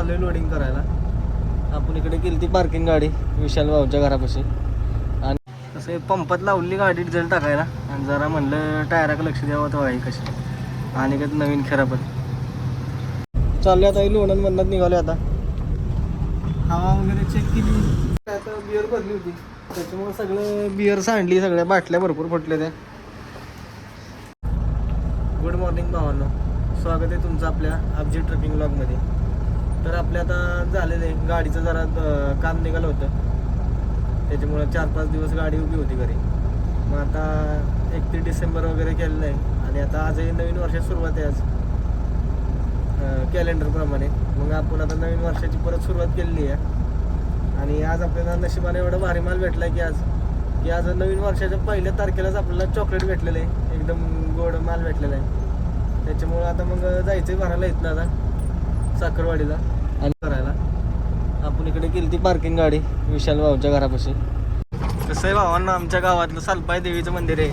चाललोय लोडिंग करायला. आपण इकडे केली ती पार्किंग गाडी विशाल भाऊच्या घरापाशी. आणि असं पंपात लावली गाडी डिझेल टाकायला. आणि जरा म्हणलं टायराक लक्ष द्यावं तर आहे कशी. आणि काय नवीन खराब चालले आता लोणन म्हणत निघाले आता. हवा वगैरे चेक केली. आता बिअर भरली होती. त्याच्यामुळे सगळं बिअर सांडली सगळ्या बाटल्या भरपूर फुटल्या त्या. गुड मॉर्निंग भावांना. स्वागत आहे तुमचं आपल्या अब्जी ट्रकिंग ब्लॉगमध्ये तर आपल्या आता झालेलं आहे. गाडीचं जरा काम निघालं होतं. त्याच्यामुळं चार पाच दिवस गाडी उभी होती घरी. मग आता एकतीस डिसेंबर वगैरे केलेलं आहे. आणि आता आजही नवीन वर्षाची सुरुवात आहे आज. कॅलेंडरप्रमाणे मग आपण आता नवीन वर्षाची परत सुरुवात केलेली आहे. आणि आज आपल्याला नशिबाने एवढा भारी माल भेटला की आज की आज नवीन वर्षाच्या पहिल्या तारखेलाच आपल्याला चॉकलेट भेटलेलं आहे. एकदम गोड माल भेटलेला आहे. त्याच्यामुळं आता मग जायचं भरायला येत ना आता साखरवाडीला. आणि करायला. आपण इकडे केली ती पार्किंग गाडी विशाल भाऊच्या घरापाशी. कसं आहे भावांना आमच्या गावातलं सालपाय देवीचं मंदिर आहे.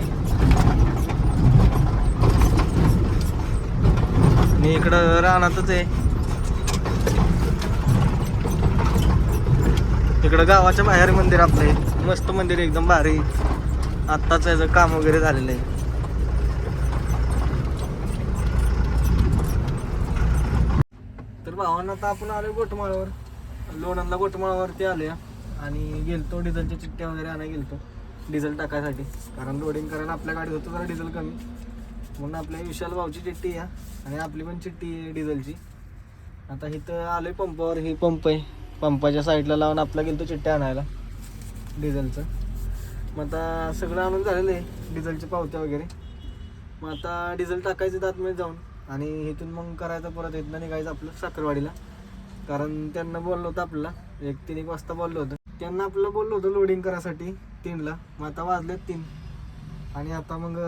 आणि इकडं रानातच आहे. इकडं गावाच्या बाहेर मंदिर आपलं मस्त मंदिर एकदम भारी. आत्ताच याचं काम वगैरे झालेलं आहे तर भावांना आता आपण आलो गोटमाळावर लोणंदला गोटमाळावरती या आणि गेलतो डिझेलच्या चिठ्ठ्या वगैरे आणायला गेलतो. डिझेल टाकायसाठी. कारण लोडिंग करायला आपल्या गाडीत होतं जरा डिझेल कमी. म्हणून आपल्या विशाल भाऊची चिठ्ठी आहे. आणि आपली पण चिठ्ठी आहे डिझेलची. आता इथं आलो आहे पंपावर. ही पंप आहे. पंपाच्या साईडला लावून आपला गेलतो चिठ्ठ्या आणायला. डिझेलचं. मग आता सगळं आणून झालेलं आहे. डिझेलच्या पावत्या वगैरे. मग आता डिझेल टाकायचं आतमध्ये जाऊन. आणि इथून मग करायचं परत इथनं निघायचं आपलं साखरवाडीला. कारण त्यांना बोललं होतं आपल्याला. एक तीन एक वाजता बोललं होतं. त्यांना आपलं बोललं होतं लोडिंग करायसाठी तीनला. मग आता वाजलेत तीन. आणि आता मग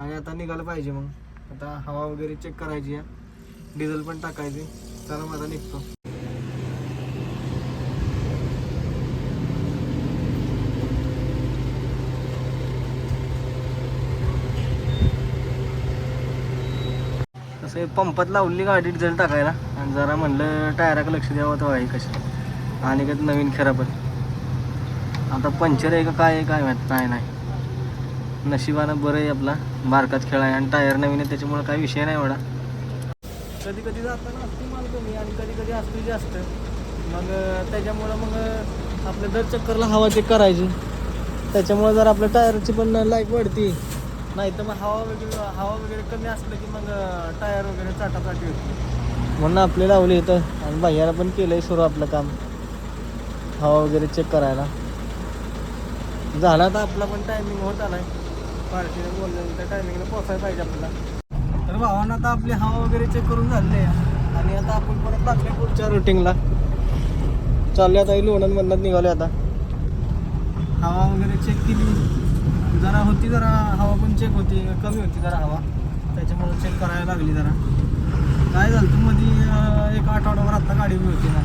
आणि आता निघालं पाहिजे मग. आता हवा वगैरे चेक करायची आहे. डिझेल पण टाकायची. चला माझा निघतो तसं हे पंपात लावली गाडी डिझेल टाकायला. आणि जरा म्हणलं टायराक लक्ष द्यावं तो आहे कशी. आणि काय नवीन खराब आता पंक्चर आहे का काय आहे काय माहीत काय नाही. नशिबानं बरं आहे आपला. बारकात खेळ आहे. आणि टायर नवीन आहे त्याच्यामुळे काही विषय नाही एवढा. कधी कधी जाताना असते माल कमी आणि कधी कधी असते जास्त. मग त्याच्यामुळं मग आपल्या दर चक्करला हवा चेक करायची. त्याच्यामुळे जर आपल्या टायरची पण लाईफ वाढती. नाही तर मग हवा वगैरे हवा वगैरे कमी असलं की मग टायर वगैरे चाटाचाटी होती. म्हणून आपले लावले इथं. आणि बाह्याला पण केलंय सुरू आपलं काम. हवा वगैरे चेक करायला. झाला तर आपला पण टायमिंग होत आलाय. पार्टीने बोललं त्या टायमिंगला पोचायला पाहिजे आपल्याला. तर भावानं आता आपली हवा वगैरे चेक करून झालेली आहे. आणि आता आपण परत लागले पुढच्या रुटीनला चालले आता लोणंदमधनं निघाले आता. हवा वगैरे चेक केली. जरा होती जरा हवा पण चेक होती कमी होती जरा हवा. त्याच्यामुळे चेक करायला लागली जरा. काय झालं तू मध्ये एक आठवडाभर आता गाडी उभी होती ना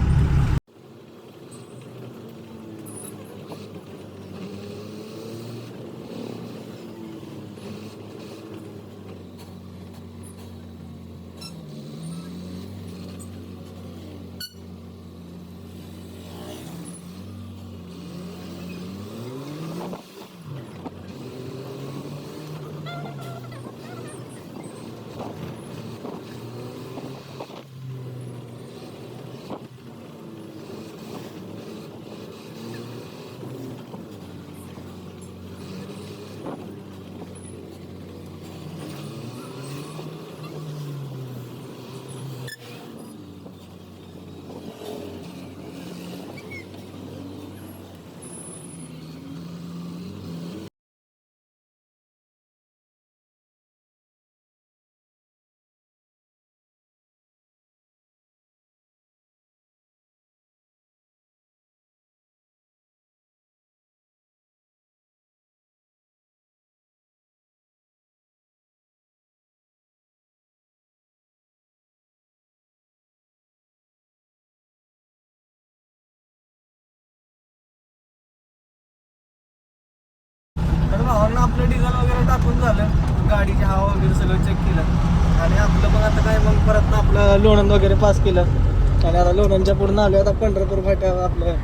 तर भावांना आपलं डिझेल वगैरे टाकून झालं. गाडीची हवा वगैरे सगळं चेक केलं. आणि आपलं मग आता काय मग परत ना आपलं लोणंद वगैरे पास केलं. आणि आता लोणंदच्या पुढून आलो आता पंढरपूर फाट्यावर आपलं.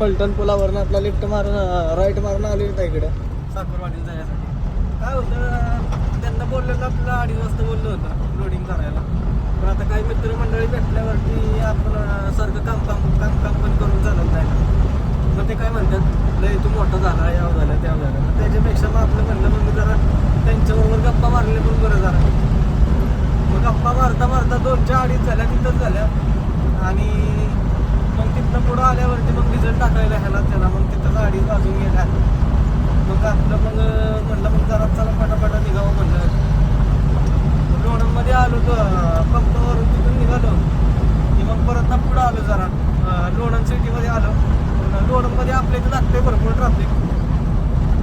फलटण पुलावरनं आपला लिफ्ट मारून राईट मारून आलो होता इकडं. साखरवाडीला जायसाठी काय होतं त्यांना बोललेलं आपलं अडीच वाजता बोललं होतं लोडिंग करायला. पण आता काही मित्रमंडळी भेटल्यावरती आपण सारखं काम काम काम काम पण करून चालत नाही. मग ते काय म्हणतात लय तू मोठा झाला याव झालं त्याव झालं. त्याच्यापेक्षा मग आपलं म्हणलं मग म्हणजे जरा त्यांच्याबरोबर गप्पा मारले पण बरं जरा. मग गप्पा मारता मारता दोनच्या अडीच झाल्या तिथंच झाल्या. आणि मग तिथनं पुढं आल्यावरती मग रिझल्ट टाकायला ह्याला त्याला. मग तिथं अडीच वाजून गेल्या. मग आपलं मग म्हणलं मग जरा चला पटापटा निघावं म्हणलं लोणंदमध्ये आलो तर पंपावरून तिथून निघालो की मग परत ना पुढं आलो जरा अं, लोणंद सिटीमध्ये आलो पण लोणंदमध्ये आपल्या इथं लागते भरपूर ट्रॅफिक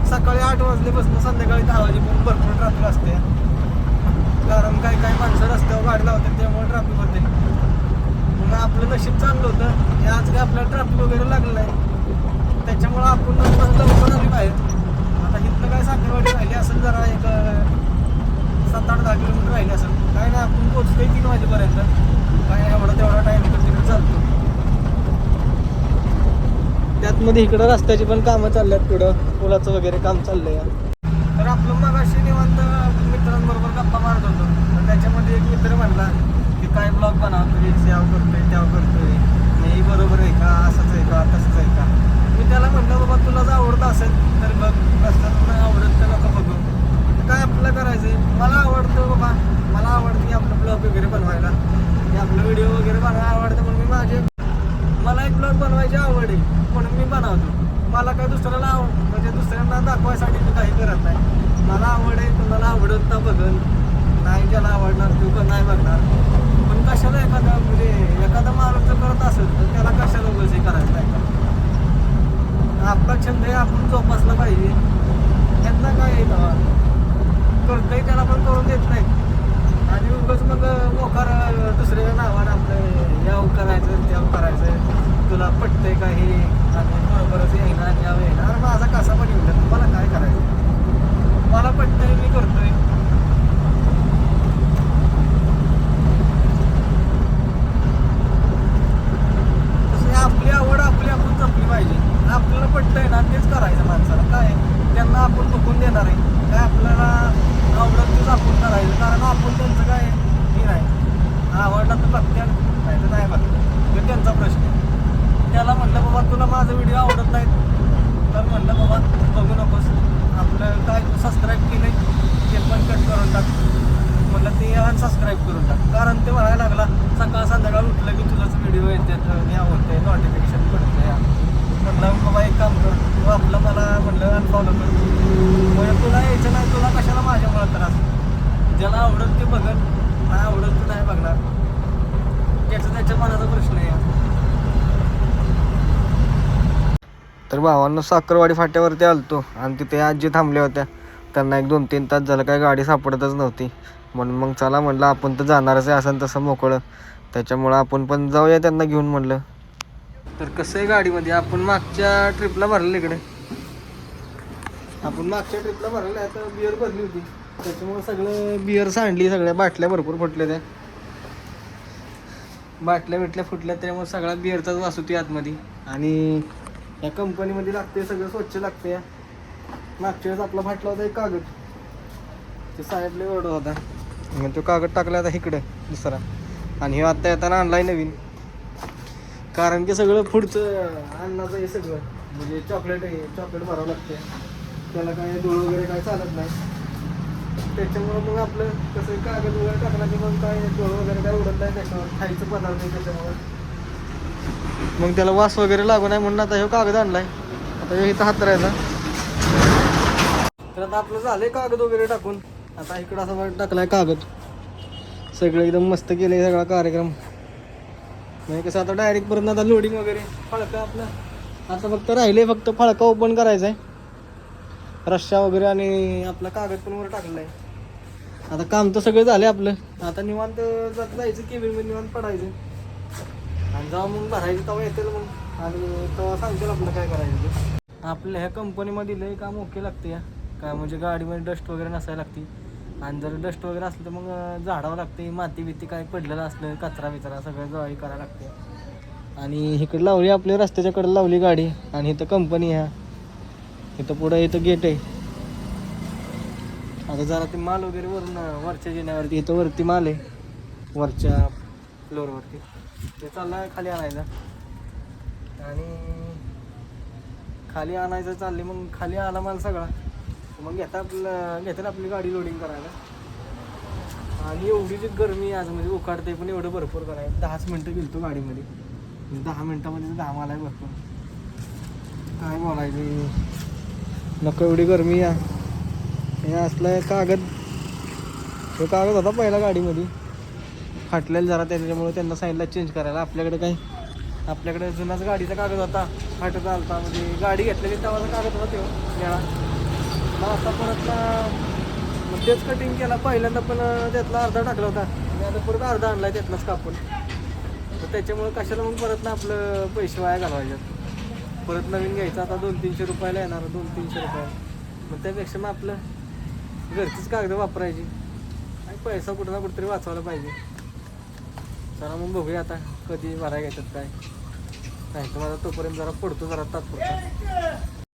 सकाळी आठ वाजल्यापासून संध्याकाळी दहा वाजेपर्यंत भरपूर ट्रॅफिक असते. कारण काही काही माणसं रस्त्यावर गाडी लावतात त्यामुळे ट्रॅफिक होते. मग आपलं नशीब चांगलं होतं. की आज काय आपल्याला ट्रॅफिक वगैरे लागलं नाही. त्याच्यामुळं आपण लवकर आली बाहेर. आता इथलं काय साखरवाडी राहिली असेल जरा एक सात आठ दहा किलोमीटर राहिली असेल. काय नाही आपण पोचतोय तीन वाजेपर्यंत. काय एवढा तेवढा टाईम इकडे तिकडे चालतो त्यातमध्ये इकडं रस्त्याची पण कामं चालल्यात पुढं. पुलाचं वगैरे काम चाललंय. तर आपलं मग अशी निवांत मित्रांबरोबर गप्पा मारत होतो. तर त्याच्यामध्ये एक मित्र म्हणला की काय ब्लॉग बनवतोय याव करतोय त्याव करतोय. नाही बरोबर आहे का? असंच आहे का? तसंच आहे का? मी त्याला म्हणलं बाबा तुला जर आवडतं असेल तर बघ. नसतं आवडत तर नको बघू. काय आपलं करायचंय? मला आवडतं बाबा. मला आवडतं की आपलं ब्लॉग वगैरे बनवायला. आपलं व्हिडिओ वगैरे बनवायला आवडतं म्हणून मी माझे मला एक ब्लॉग बनवायची आवड आहे म्हणून मी बनवतो. मला काय दुसऱ्याला आव म्हणजे दुसऱ्यांना दाखवायसाठी मी काही करत नाही. मला आवड आहे तुम्हाला आवडत ना बघन नाही ज्याला आवडणार तू पण नाही बघणार. पण कशाला एखादा म्हणजे एखादा माणूस जर करत असेल तर त्याला कशाला उगाच करायचं नाही का? आपला छंद आहे आपण जोपासला पाहिजे. त्यांना काय येईल तेव्हा करतंय त्याला पण करून देत नाही. आणि उगाच मग मोकार दुसऱ्या नावानं आपलं याव करायचं त्याव करायचं. तुला पटतंय का हे? आणि बरोबरच येणार याव येणार माझा कसा पण येऊ मला तुम्हाला काय करायचं? मला पटतंय मी करतोय तसं हे आपली आवड आपली आपण जपली पाहिजे आपल्याला पटतंय ना तेच करायचं माणसाला काय आहे? त्यांना आपण बघून देणार आहे काय आपल्याला आवडत तेच आपण करायचं कारण आपण त्यांचं काय हे नाही आवडला तर बघत्या नाही तर नाही बघत्या हे त्यांचा प्रश्न आहे. त्याला म्हणलं बाबा तुला माझा व्हिडिओ आवडत नाही तर म्हणलं बाबा बघू नकोस. आपलं काय तू सबस्क्राईब केलंय ते पण कट करून टाक. म्हणलं ते अनसबस्क्राईब करून टाक. कारण ते म्हणायला लागला सकाळ संध्याकाळ उठलं की तुझाच व्हिडिओ येतात हे आवडते नोटिफिकेशन पडते या म्हणलं बाबा एक काम कर तू आपलं मला म्हणलं अनफॉलो कर. म्हणजे तुला यायचं नाही तुला कशाला माझ्यामुळे त्रास? ज्याला आवडत ते बघत नाही आवडत ते नाही बघणार त्याचं त्याच्या मनात प्रश्न आहे तर भावांना साखरवाडी फाट्यावरती आलतो आणि तिथे आजी थांबल्या होत्या. त्यांना एक दोन तीन तास झालं काय गाडी सापडतच नव्हती. म्हणून मग चला म्हणलं आपण तर जाणारच आहे असं तसं मोकळं. त्याच्यामुळं आपण पण जाऊया त्यांना घेऊन म्हणलं तर कसं आहे गाडीमध्ये? आपण मागच्या ट्रिपला भरलेलं इकडे. आपण मागच्या ट्रिपला भरलेलं तर बिअर भरली होती. त्याच्यामुळे सगळं बिअर सांडली सगळ्या बाटल्या भरपूर फुटल्या त्या. बाटल्या बिटल्या फुटल्या त्यामुळे सगळा बिअरचाच वास होती आतमध्ये. आणि या कंपनीमध्ये लागते सगळं स्वच्छ लागते मागच्या वेळेस आपला फाटला होता एक कागद. ते साहेबले ओढ होता. मग तो कागद टाकला आता इकडे दुसरा. आणि हे आता येताना आणलाय नवीन. कारण की सगळं पुढचं अन्नाचं हे सगळं. म्हणजे चॉकलेट आहे चॉकलेट भरावं लागते त्याला काय धूळ वगैरे काय चालत नाही. त्याच्यामुळं मग आपलं कसं कागद वगैरे टाकला की मग काय धूळ वगैरे काय उडत नाही त्याच्यावर. खायचं पदार्थ आहे त्याच्यामुळं. मग त्याला वास वगैरे लागू नाही म्हणून आता हे कागद आणलाय. आता हे इथं हातरायचा. तर आता आपलं झालंय कागद वगैरे टाकून. आता इकडं असा टाकलाय कागद. सगळं एकदम मस्त केलंय सगळा कार्यक्रम. म्हणजे कसं आता डायरेक्ट परत आता लोडिंग वगैरे फळका आपलं. आता फक्त राहिले फक्त फळका ओपन करायचा आहे रश्शा वगैरे आणि आपला कागद पण वर टाकलाय. आता काम तर सगळं झालंय आपलं. आता निवांत जात जायचं केबिन निवांत पडायचं. आणि जेव्हा मग भरायचं तेव्हा येतील मग. आणि तेव्हा सांगतील आपलं काय करायचं. ते आपल्या ह्या कंपनीमध्ये लय काम ओके लागते या. काय म्हणजे गाडीमध्ये डस्ट वगैरे नसायला लागते. आणि जर डस्ट वगैरे असलं तर मग झाडावं लागते माती बिती काय पडलेलं असलं कचरा बिचरा सगळं जळी करायला लागते. आणि इकडे लावली आपल्या रस्त्याच्या कडे लावली गाडी. आणि इथं कंपनी ह्या इथं पुढं इथं गेट आहे. आता जरा ते माल वगैरे वरून वरच्या जिन्यावरती इथं वरती माल आहे. वरच्या फ्लोअरवरती ते चालला खाली आणायचा. आणि खाली आणायचं चालले मग खाली आला माल सगळा. मग घेता आपलं घेतात आपली गाडी लोडिंग करायला. आणि एवढी जी गरमी आज म्हणजे उकाडते पण एवढं भरपूर करायचं दहाच मिनटं गेलतो गाडीमध्ये. म्हणजे दहा मिनटामध्ये तर दहा माल आहे भरपूर. काय बोलायचं? नको एवढी गरमी या. हे असलं कागद. तो कागद होता पहिला गाडीमध्ये. फाटलेलं जरा त्याच्यामुळे त्यांना सांगितलं चेंज करायला. आपल्याकडे काही आपल्याकडे जुनाच गाडीचा कागद होता. फाटत आलता म्हणजे गाडी घेतलेली तेव्हाचा कागद होता तो निळा मग आता परत ना मग तेच कटिंग केला. पहिल्यांदा पण त्यातला अर्धा टाकला होता. आणि आता परत अर्धा आणला त्यातलाच कापून. तर त्याच्यामुळे कशाला मग परत ना आपलं पैसे वाया घालवायच्यात परत नवीन घ्यायचं. आता दोन तीनशे रुपयाला येणार दोन तीनशे रुपयाला. मग त्यापेक्षा मग आपलं घरचीच कागद वापरायची. आणि पैसा कुठं ना कुठंतरी वाचवायला पाहिजे. चला मग बघूया आता कधी भरायला घेतात काय. नाही तर माझा तोपर्यंत जरा पडतो जरा तात्पुरता.